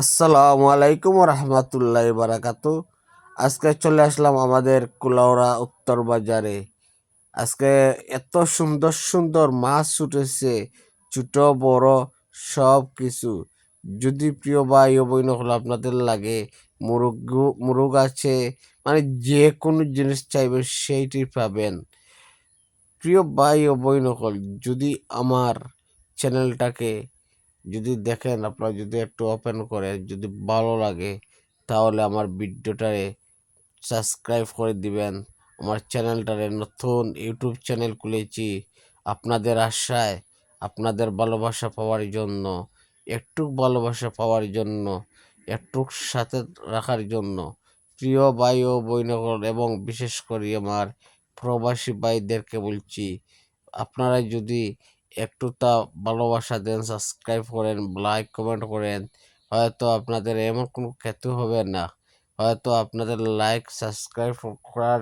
আসসালামু আলাইকুম রহমতুল্লাহ বারাকাত আজকে চলে আসলাম আমাদের কুলাউড়া উত্তর বাজারে। আজকে এত সুন্দর সুন্দর মাছ উঠেছে, ছোট, বড় সব কিছু। যদি প্রিয় ভাই ও বই নকল আপনাদের লাগে, মুরগ মুরগ আছে মানে যে কোনো জিনিস চাইবেন সেইটি পাবেন। প্রিয় ভাই ও বই নকল যদি আমার চ্যানেলটাকে যদি দেখেন আপনারা যদি একটু ওপেন করে, যদি ভালো লাগে, তাহলে আমার ভিডিওটারে সাবস্ক্রাইব করে দিবেন। আমার চ্যানেলটারে নতুন ইউটিউব চ্যানেল খুলেছি আপনাদের আশায়, আপনাদের ভালোবাসা পাওয়ার জন্য, একটু ভালোবাসা পাওয়ার জন্য, একটু সাথে রাখার জন্য। প্রিয় ভাই ও বইনগর এবং বিশেষ করে আমার প্রবাসী ভাইদেরকে বলছি, আপনারা যদি একটু তা ভালোবাসা দেন সাবস্ক্রাইব করেন লাইক কমেন্ট করেন। হয়তো আপনাদের এমন কোনো ক্ষতি হবে না। হয়তো আপনাদের লাইক সাবস্ক্রাইব করার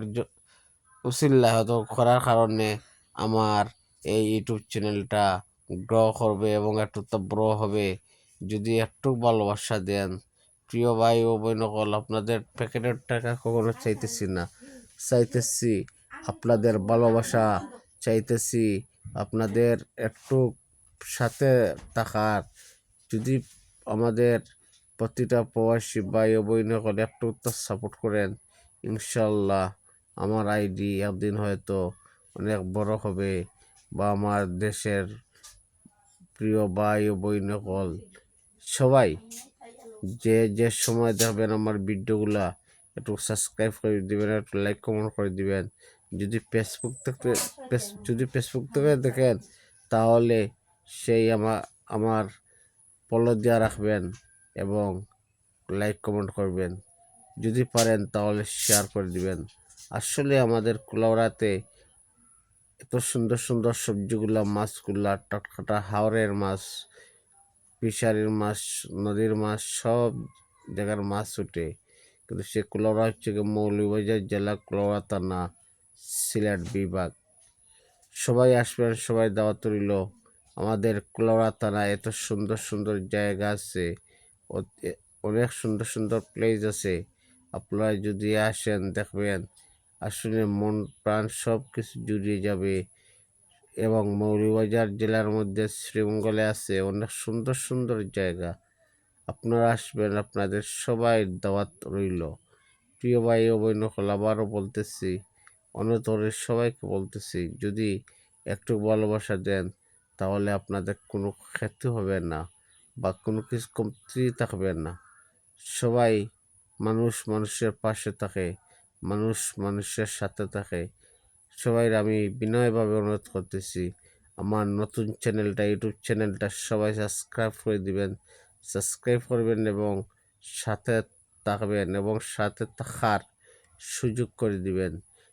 উচিল্লা হয়তো করার কারণে আমার এই ইউটিউব চ্যানেলটা গ্রো করবে এবং একটু তো বড় হবে। যদি একটু ভালোবাসা দেন, প্রিয় ভাই ও বোনকল, আপনাদের প্যাকেটের টাকা কখনো চাইতেছি না। চাইতেছি আপনাদের ভালোবাসা, চাইতেছি আপনাদের একটু সাথে থাকার, যদি আমাদের প্রতিটা প্রবাসী ভাই ও বোনকল একটু সাপোর্ট করেন ইনশাল্লাহ আমার আইডি একদিন হয়তো অনেক বড় হবে বা আমার দেশের প্রিয় ভাই ও বইনকল সবাই যে যে সময় দেখবেন আমার ভিডিওগুলা একটু সাবস্ক্রাইব করে দিবেন, একটু লাইক কমেন্ট করে দিবেন। যদি ফেসবুক থেকে যদি ফেসবুক থেকে দেখেন, তাহলে সেই আমার আমার ফলো দেওয়া রাখবেন এবং লাইক কমেন্ট করবেন। যদি পারেন, তাহলে শেয়ার করে দিবেন। আসলে আমাদের কুলাউড়াতে এত সুন্দর সুন্দর সবজিগুলা, মাছগুলা, টটকাটা হাওরের মাছ, ফিশারির মাছ, নদীর মাছ, সব জায়গার মাছ উঠে। কিন্তু সে কুলাউড়া হচ্ছে মৌলভীবাজার জেলা কুলাউড়া থানা। সিলেট বিভাগ। সবাই আসবেন, সবাই দাওয়াত রইল। আমাদের কুলাউড়া থানা এত সুন্দর সুন্দর জায়গা আছে। অনেক সুন্দর সুন্দর প্লেস আছে। আপনারা যদি আসেন, দেখবেন, আসলে মন প্রাণ সব কিছু জুড়িয়ে যাবে। এবং মৌলভীবাজার জেলার মধ্যে শ্রীমঙ্গলে আছে অনেক সুন্দর সুন্দর জায়গা। আপনারা আসবেন, আপনাদের সবাই দাওয়াত রইল। প্রিয় ভাই ও আবারও বলতেছি অনতরের সবাইকে বলতেছি, যদি একটু ভালোবাসা দেন, তাহলে আপনাদের কোনো ক্ষতি হবে না বা কোনো কিছু কমতি থাকবে না। সবাই মানুষ মানুষের পাশে থাকে, মানুষ মানুষের সাথে থাকে। সবাই আমি বিনয়ভাবে অনুরোধ করতেছি, আমার নতুন চ্যানেলটা, ইউটিউব চ্যানেলটা সবাই সাবস্ক্রাইব করে দিবেন, সাবস্ক্রাইব করবেন এবং সাথে থাকবেন এবং সাথে থাকার সুযোগ করে দিবেন।